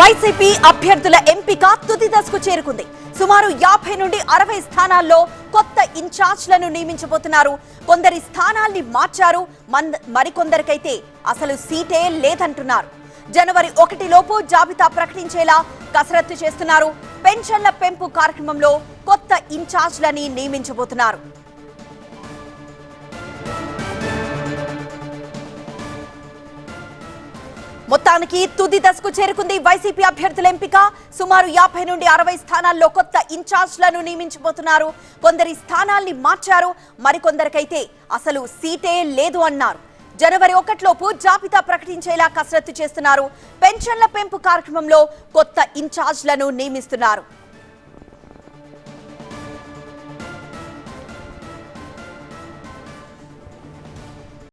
YCP అభ్యర్థుల ఎంపిక తుది దశకు చేరుకుంది. సుమారు యాభై నుండి అరవై స్థానాల్లో కొత్త ఇన్ఛార్జ్లను నియమించబోతున్నారు. కొందరి స్థానాల్ని మార్చారు. మంద- మరికొందరికైతే అసలు సీటే లేదంటున్నారు. జనవరి ఒకటి లోపు జాబితా ప్రకటించేలా కసరత్తు చేస్తున్నారు. పెన్షన్ల పెంపు కార్యక్రమంలో కొత్త ఇన్ఛార్జ్లని నియమించబోతున్నారు. మొత్తానికి తుది దశకు చేరుకుంది వైసీపీ అభ్యర్థుల ఎంపిక. సుమారు యాభై నుండి అరవై స్థానాల్లో కొత్త ఇన్ఛార్జ్లను నియమించబోతున్నారు. కొందరి స్థానాల్ని మార్చారు. మరికొందరికైతే అసలు సీటే లేదు అన్నారు. జనవరి ఒకటిలోపు జాబితా ప్రకటించేలా కసరత్తు చేస్తున్నారు. పెన్షన్ల పెంపు కార్యక్రమంలో కొత్త ఇన్ఛార్జ్లను నియమిస్తున్నారు.